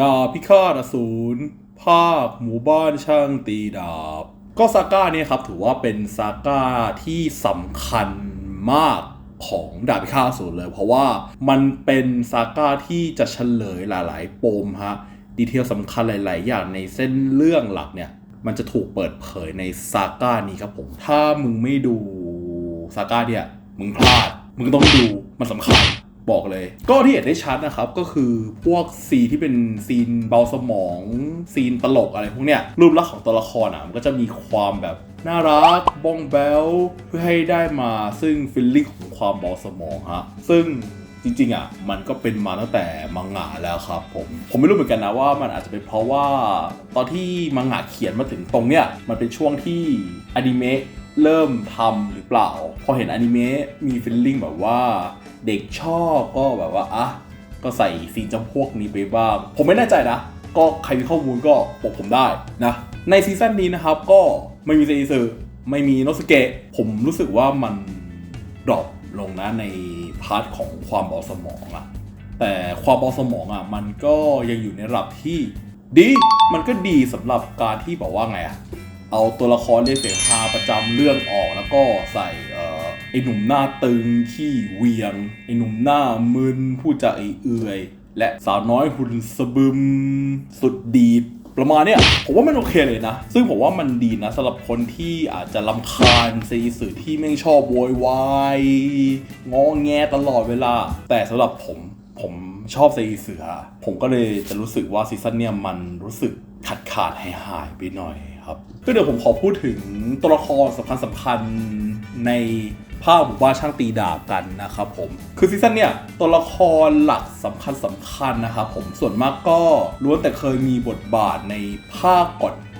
ดาบพิฆาตอสูรภาคหมู่บ้านช่างตีดาบ ก็ซาก้าเนี่ยครับถือว่าเป็นซาก้าที่สำคัญมากของดาบพิฆาตอสูรเลย เพราะว่ามันเป็นซาก้าที่จะเฉลยหลาย ๆ ปมฮะดีเทลสำคัญหลาย ๆ อย่างในเส้นเรื่องหลักเนี่ย มันจะถูกเปิดเผยในซาก้านี้ครับผม ถ้ามึงไม่ดูซาก้าเนี่ย มึงพลาด มึงต้องดู มันสำคัญ บอกเลย ก็ที่เห็นได้ชัดนะครับ ก็คือพวกซีที่เป็นซีนเบาสมอง ซีนตลกอะไรพวกเนี้ยรูปลักษณ์ของตัวละครอะมันก็จะมีความแบบน่ารักบ้องแบลเพื่อให้ได้มาซึ่งฟิลลิ่งของความเบาสมองฮะซึ่งจริงๆอะมันก็เป็นมาตั้งแต่มังงะแล้วครับผมผมไม่รู้เหมือนกันนะว่ามันอาจจะเป็นเพราะว่าตอนที่มังงะเขียนมาถึงตรงเนี้ยมันเป็นช่วงที่อนิเมะเริ่มทำหรือเปล่า พอเห็นอนิเมะมีฟิลลิ่งแบบว่า เด็กชอบก็แบบว่าอะก็ใส่ซีนจำพวกนี้ไปบ้าง ผมไม่แน่ใจนะ ก็ใครมีข้อมูลก็บอกผมได้นะ ในซีซั่นนี้นะครับก็ไม่มีเซอิซึไม่มีโนสเกะผมรู้สึกว่ามันดรอปลงนะในพาร์ทของความเบาสมองอะแต่ความเบาสมองอะมันก็ยังอยู่ในระดับที่ดีมันก็ดีสำหรับการที่บอกว่าไงอะเอาตัวละครเล่นเสียงฮาประจำเรื่องออกแล้วก็ใส่ ไอหนุ่มหน้าตึงขี้เวียง ไอหนุ่มหน้ามึนพูดจาเอื่อยและสาวน้อยหุ่นสะบึมสุดดีดประมาณเนี้ยผมว่ามันโอเคเลยนะ ซึ่งผมว่ามันดีนะสำหรับคนที่อาจจะลำคาญซีสื่อที่ไม่ชอบโวยวายงอแงตลอดเวลา แต่สำหรับผมผมชอบซีสื่ออะผมก็เลยจะรู้สึกว่าซีซั่นเนี่ยมันรู้สึกขาดขาดหายหายไปหน่อยครับก็เดี๋ยวผมขอพูดถึงตัวละครสำคัญสำคัญใน ภาคหมู่บ้านช่างตีดาบกันนะครับผม คือซีซั่นเนี่ยตัวละครหลักสำคัญสำคัญนะครับผมส่วนมากก็ล้วนแต่เคยมีบทบาทในภาค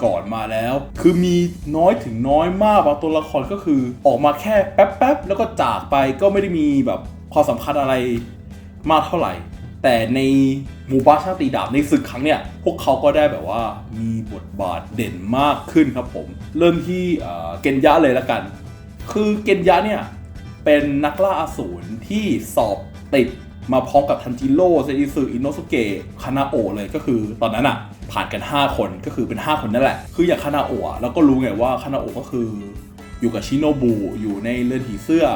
ก่อนๆมาแล้ว คือมีน้อยถึงน้อยมากบางตัวละครก็คือออกมาแค่แป๊บๆแล้วก็จากไปก็ไม่ได้มีแบบความสำคัญอะไรมากเท่าไหร่ แต่ในหมู่บ้านช่างตีดาบในศึกครั้งเนี่ยพวกเขาก็ได้แบบว่ามีบทบาทเด่นมากขึ้นครับผม เริ่มที่เกนยะเลยละกัน คือเกนยะเนี่ย เป็นนักล่าอาสูรที่สอบติดมาพร้อมกับทันจิโร่เซอิซึอินโนสุเกะคานาโอเลยก็คือตอนนั้นอะผ่านกัน 5 คนก็คือเป็น 5 คนนั่นแหละ คืออย่างคานาโอะอะเราก็รู้ไงว่าคานาโอะก็คืออยู่กับชิโนบุอยู่ในเรือนผีเสื้อ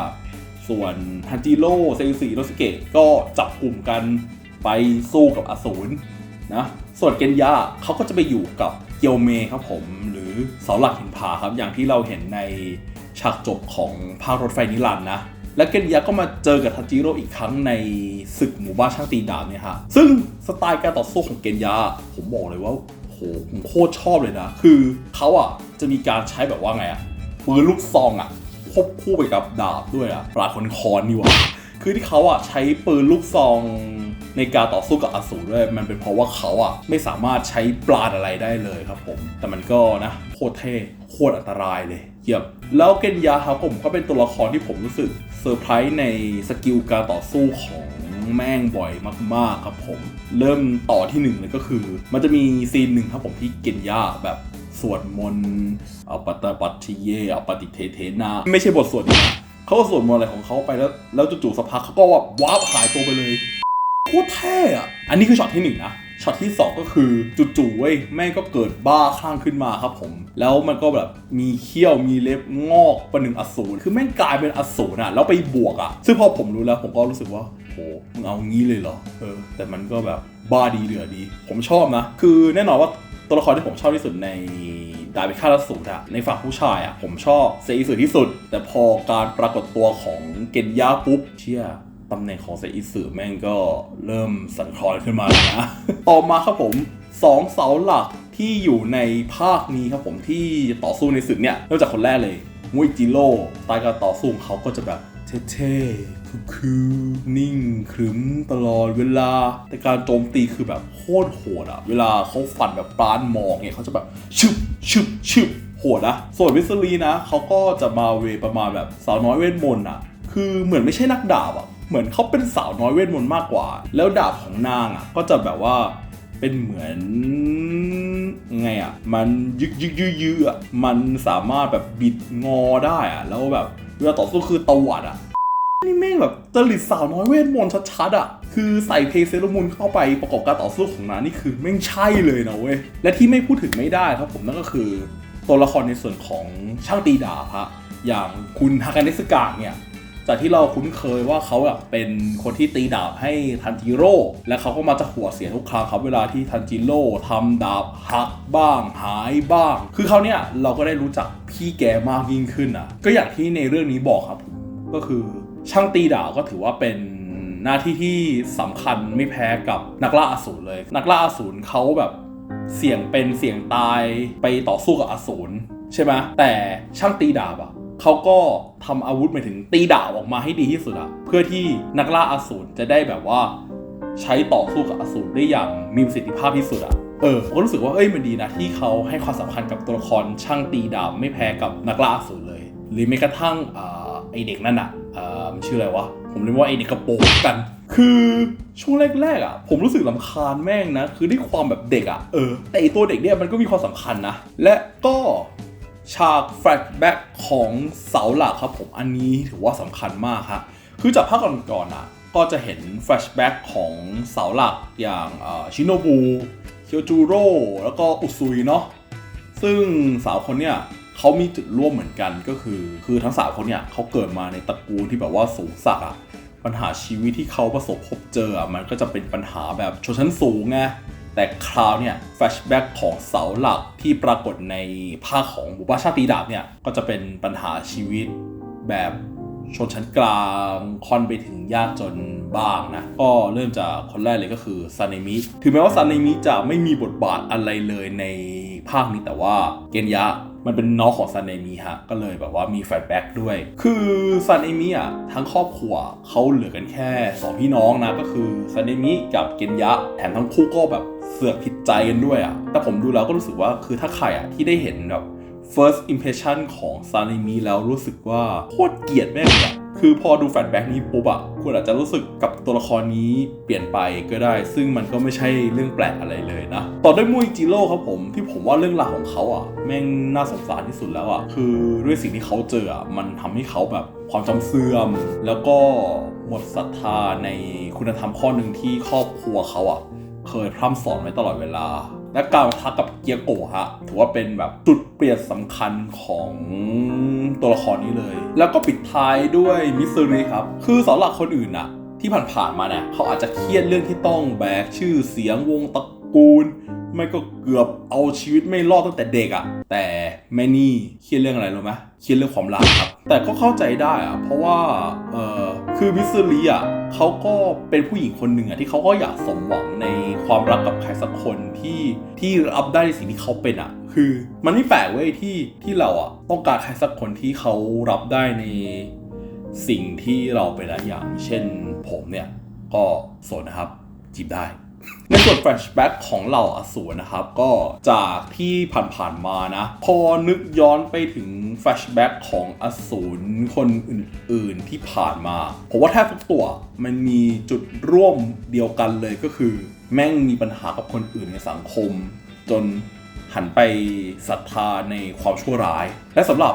ส่วนทันจิโร่เซอิซึอินโนสุเกะก็จับกลุ่มกันไปสู้กับอสูรนะส่วนเกนยะเขาก็จะไปอยู่กับเกียวเมครับผม หรือเสาหลักหินผาครับอย่างที่เราเห็นใน ฉากจบของภาครถไฟนิรันดร์นะ และเกนยะก็มาเจอกับทัจิโร่อีกครั้งในศึกหมู่บ้านช่างตีดาบเนี่ยฮะ ซึ่งสไตล์การต่อสู้ของเกนยะผมบอกเลยว่าโหผมโคตรชอบเลยนะ คือเขาอะจะมีการใช้แบบว่าไงอะปืนลูกซองอะควบคู่ไปกับดาบด้วยอะปราดคนคอนนี่หว่าคือที่เขาอะใช้ปืนลูกซองในการต่อสู้กับอสูรด้วยมันเป็นเพราะว่าเขาอะไม่สามารถใช้ปราดอะไรได้เลยครับผม แต่มันก็นะโคตรเท่โคตรอันตรายเลย เยียมแล้วเกนยาครับผมก็เป็นตัวละครที่ผมรู้สึกเซอร์ไพรส์ในสกิลการต่อสู้ของแม่งบ่อยมากๆครับผม เริ่มต่อที่หนึ่งเลยก็คือ มันจะมีซีนหนึ่งครับผมที่เกนยาแบบสวดมนต์เอาปตาปัติเยเอาปฏิเทเทนา ไม่ใช่บทสวดนะเขาก็สวดมนต์อะไรของเขาไปแล้ว แล้วจู่ๆสักพักเขาก็ว่าว้าบหายตัวไปเลยโคตรเท่อะอันนี้คือช็อตที่หนึ่งนะ ช็อตที่สองก็คือจู่ๆเว้ยแม่ก็เกิดบ้าคลั่งขึ้นมาครับผม แล้วมันก็แบบมีเขี้ยวมีเล็บงอกประหนึ่งอสูรคือแม่งกลายเป็นอสูรอะแล้วไปบวกอะซึ่งพอผมรู้แล้วผมก็รู้สึกว่าโหมึงเอางี้เลยเหรอเออ แต่มันก็แบบบ้าดีเหลือดี ผมชอบนะ คือแน่นอนว่าตัวละครที่ผมชอบที่สุดในดาบิคาราสูตรอะในฝั่งผู้ชายอะผมชอบเซอิสึที่สุด แต่พอการปรากฏตัวของเกนยาปุ๊บเชี่ย ตำแหน่งของเซอิสึแม่งก็เริ่มสั่นคลอนขึ้นมาแล้วนะ ต่อมาครับผมสองเสาหลักที่อยู่ในภาคนี้ครับผมที่ต่อสู้ในศึกเนี่ยเริ่มจากคนแรกเลยมุยจิโร่สไตล์การต่อสู้ของเขาก็จะแบบเท่ๆคือนิ่งขรึมตลอดเวลา แต่การโจมตีคือแบบโคตรโหดอะเวลาเขาฟันแบบปราณมองเนี่ยเขาจะแบบชึบชึบชึบโหดนะส่วนวิสซลีนะเขาก็จะมาเวประมาณแบบสาวน้อยเวทมนต์อะคือเหมือนไม่ใช่นักดาบอะ เหมือนเขาเป็นสาวน้อยเวทมนต์มากกว่า แล้วดาบของนางอะก็จะแบบว่าเป็นเหมือนไงอะ มันยึกยึกยื้อยื้ออะมันสามารถแบบบิดงอได้อะ แล้วแบบเวลาต่อสู้คือตวัดอะ นี่แม่งแบบจริตสาวน้อยเวทมนต์ชัดๆอะ คือใส่เพลเซลอร์มูนเข้าไปประกอบการต่อสู้ของนางนี่คือแม่งใช่เลยนะเว้ย และที่ไม่พูดถึงไม่ได้ครับผมนั่นก็คือ ตัวละครในส่วนของช่างตีดาบฮะอย่างคุณฮากาเนสกะเนี่ย จากที่เราคุ้นเคยว่าเขาอะเป็นคนที่ตีดาบให้ทันจิโร่และเขาก็มาจะหัวเสียทุกครั้งครับเวลาที่ทันจิโร่ทำดาบหักบ้าง หายบ้าง คือเขาเนี่ยเราก็ได้รู้จักพี่แกมากยิ่งขึ้นอะก็อย่างที่ในเรื่องนี้บอกครับผมก็คือช่างตีดาบก็ถือว่าเป็นหน้าที่ที่สำคัญไม่แพ้กับนักล่าอสูรเลย นักล่าอสูรเขาแบบเสี่ยงเป็นเสี่ยงตายไปต่อสู้กับอสูรใช่ไหมแต่ช่างตีดาบอะ เขาก็ทำอาวุธหมายถึงตีดาบออกมาให้ดีที่สุดอะเพื่อที่นักล่าอสูรจะได้แบบว่า ใช้ต่อสู้กับอสูรได้อย่างมีประสิทธิภาพที่สุดอะเออผมก็รู้สึกว่าเอ้ยมันดีนะที่เขาให้ความสำคัญกับตัวละครช่างตีดาบไม่แพ้กับนักล่าอสูรเลย หรือแม้กระทั่งอ่าไอเด็กนั่นอะอ่ามันชื่ออะไรวะผมเรียกว่าไอเด็กกระโปรงกัน คือช่วงแรกๆอะ ผมรู้สึกลำคาญแม่งนะ คือด้วยความแบบเด็กอะ เออ แต่ไอตัวเด็กเนี่ยมันก็มีความสำคัญนะ และก็ ฉากแฟลชแบ็กของเสาหลักครับผมอันนี้ถือว่าสำคัญมากครับคือจากภาคก่อนๆอะก็จะเห็นแฟลชแบ็กของเสาหลักอย่างชิโนบุเคียวจูโร่แล้วก็อุซุยเนาะซึ่งสาวคนเนี้ยเขามีจุดร่วมเหมือนกันก็คือ คือทั้งสาวคนเนี้ยเขาเกิดมาในตระกูลที่แบบว่าสูงสักอะปัญหาชีวิตที่เขาประสบพบเจออะมันก็จะเป็นปัญหาแบบชนชั้นสูงไง แต่คราวเนี่ยแฟชแบ็กของเสาหลักที่ปรากฏในภาคของบุปผาชาติตีดาบเนี่ย ก็จะเป็นปัญหาชีวิตแบบชนชั้นกลางค่อนไปถึงยากจนบ้างนะ ก็เริ่มจากคนแรกเลยก็คือซาเนมิ ถึงแม้ว่าซาเนมิจะไม่มีบทบาทอะไรเลยในภาคนี้แต่ว่าเกนยะ มันเป็นน้องของซันเอมิฮะ ก็เลยแบบว่ามีแฟลชแบ็กด้วย คือซันเอมิอะทั้งครอบครัวเขาเหลือกันแค่2พี่น้องนะ ก็คือซันเอมิกับเกนยะ แถมทั้งคู่ก็แบบเสือกผิดใจกันด้วยอะ แต่ผมดูแล้วก็รู้สึกว่าคือถ้าใครอะที่ได้เห็นแบบ first impression ของซานเอมิแล้วรู้สึกว่าโคตรเกลียดแม่งเลยอะ คือพอดูแฟลชแบ็กนี้ปุ๊บอะคุณอาจจะรู้สึกกับตัวละครนี้เปลี่ยนไปก็ได้ ซึ่งมันก็ไม่ใช่เรื่องแปลกอะไรเลยนะ ต่อด้วยมุยจิโร่ครับผมที่ผมว่าเรื่องราวของเขาอะแม่งน่าสงสารที่สุดแล้วอะคือด้วยสิ่งที่เขาเจออะมันทำให้เขาแบบความจำเสื่อม แล้วก็หมดศรัทธาในคุณธรรมข้อหนึ่งที่ครอบครัวเขาอะเคยพร่ำสอนไว้ตลอดเวลา และการทะกับเกียโกะฮะถือว่าเป็นแบบจุดเปลี่ยนสำคัญของ ตัวละครนี้เลย แล้วก็ปิดท้ายด้วยมิสซูริครับ คือสาหลักคนอื่นอะที่ผ่านๆมาเนี่ยเขาอาจจะเครียดเรื่องที่ต้องแบกชื่อเสียงวงตระกูล ไม่ก็เกือบเอาชีวิตไม่รอดตั้งแต่เด็กอะแต่แม่นี่เครียดเรื่องอะไรรู้ไหมเครียดเรื่องความรักครับแต่ก็เข้าใจได้อะเพราะว่าเออคือมิสซูริอะเขาก็เป็นผู้หญิงคนหนึ่งอะที่เขาก็อยากสมหวังในความรักกับใครสักคนที่ที่รับได้ในสิ่งที่เขาเป็นอะ คือมันไม่แปลกเว้ยที่ที่เราอะต้องการใครสักคนที่เขารับได้ในสิ่งที่เราเป็นอะอย่าง เช่นผมเนี่ย ก็โสดนะครับ จีบได้ ในส่วนแฟลชแบ็กของเหล่าอสูรนะครับ ก็จากที่ผ่านๆมานะ พอนึกย้อนไปถึงแฟลชแบ็กของอสูรคนอื่นๆที่ผ่านมา ผมว่าแทบทุกตัวมันมีจุดร่วมเดียวกันเลยก็คือ แม่งมีปัญหากับคนอื่นในสังคม จน หันไปศรัทธาในความชั่วร้าย และสำหรับ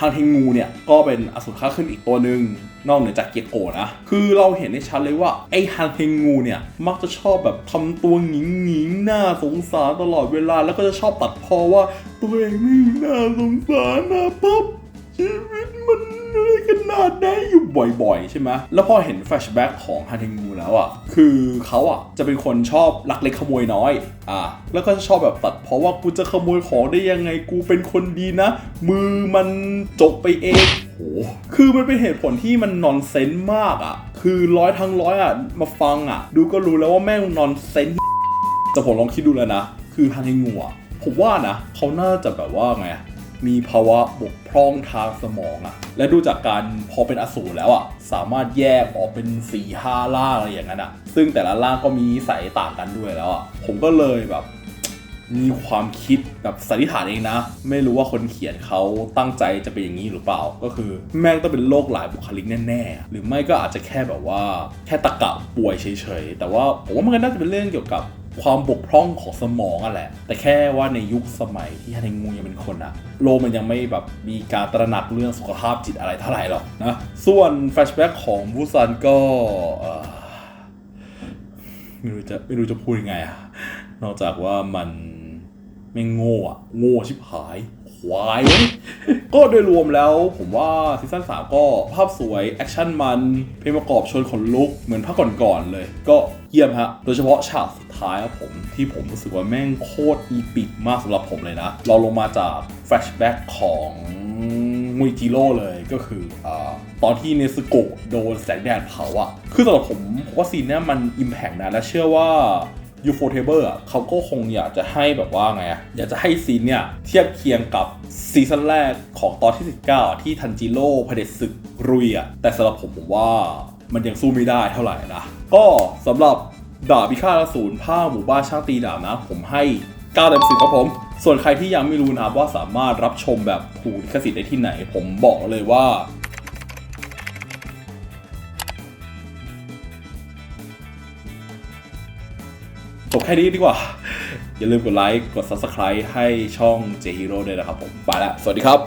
ฮังเทงงูเนี่ยก็เป็นอสูรค่าขึ้นอีกตัวหนึ่งนอกเหนือจากเกียโกนะ คือเราเห็นได้ชัดเลยว่าไอ้ฮังเทงงูเนี่ย มักจะชอบแบบทำตัวหงิงหงิงๆน่าสงสารตลอดเวลาแล้วก็จะชอบตัดพอว่า ตัวเองไม่น่าสงสารนะป๊บชีวิตมัน นาดนั้อยู่บ่อยๆ ใช่ไหมแล้วพอเห็นแฟลชแบ็กของฮันเทงูแล้วอะ คือเขาอะจะเป็นคนชอบลักเล็กขโมยน้อย อะ แล้วก็จะชอบแบบตัดเพราะว่ากูจะขโมยของได้ยังไงกูเป็นคนดีนะ มือมันจกไปเองโหคือมันเป็นเหตุผลที่มันนอนเซนส์มากอะ คือร้อยทั้งร้อยอะ มาฟังอะ ดูก็รู้แล้วว่าแม่งนอนเซนส์แต่ผมลองคิดดูแล้วนะ คือฮันเทงูอะผมว่านะเขาน่าจะแบบว่าไง มีภาวะบกพร่องทางสมองอะและดูจากการพอเป็นอสูรแล้วอะสามารถแยกออกเป็น4ี่ห้าล่าอะไรอย่างนั้นอะซึ่งแต่ละล่าก็มีนิสัยต่างกันด้วยแล้วอะผมก็เลยแบบมีความคิดแบบสันนิษฐานเองนะ ไม่รู้ว่าคนเขียนเขาตั้งใจจะเป็นอย่างนี้หรือเปล่า ก็คือแม่งต้องเป็นโรคหลายบุคลิกแน่ๆ หรือไม่ก็อาจจะแค่แบบว่าแค่ตะกะป่วยเฉยๆ แต่ว่าผมว่ามันก็น่าจะเป็นเรื่องเกี่ยวกับ ความบกพร่องของสมองอะแหละ แต่แค่ว่าในยุคสมัยที่ฮันเนงูยังเป็นคนอะโลกมันยังไม่แบบมีการตระหนักเรื่องสุขภาพจิตอะไรเท่าไหร่หรอกนะ ส่วนแฟลชแบ็กของบูซันก็ไม่รู้จะไม่รู้จะพูดยังไงอะนอกจากว่ามันไม่งโง่อะโง่ชิบหายควายเว้ยก็โดยรวมแล้วผมว่าซีซั่น3ก็ภาพสวย แอคชั่นมันเพลงประกอบชวนขนลุกเหมือนภาคก่อนๆเลย ก็ เยี่ยมฮะ โดยเฉพาะฉากสุดท้ายครับผม ที่ผมรู้สึกว่าแม่งโคตรอีปิกมากสำหรับผมเลยนะ เราลงมาจากแฟลชแบ็กของมุยจิโร่เลยก็คืออตอนที่เนสโกะโดนแสงแดดเผาอะคือสำหรับผมว่าซีนเนี้ยมันอิมแพกนะ และเชื่อว่ายูโฟเทเบอร์อะเขาก็คงอยากจะให้แบบว่าไงอะอยากจะให้ซีนเนี่ยเทียบเคียงกับซีซั่นแรกของตอนที่ 19 ที่ทันจิโร่เผด็จศึกรุยอะแต่สำหรับผมผมว่า มันยังสู้ไม่ได้เท่าไหร่นะ ก็สำหรับดาบพิฆาตอสูรผ้าหมู่บ้านช่างตีดาบนะ ผมให้9เต็ม10ครับผม ส่วนใครที่ยังไม่รู้นะครับว่าสามารถรับชมแบบถูกลิขสิทธิ์ได้ที่ไหน ผมบอกเลยว่าจบแค่นี้ดีกว่า อย่าลืมกดไลค์ กด Subscribe ให้ช่อง J Hero ด้วยนะครับผม ไปละ สวัสดีครับ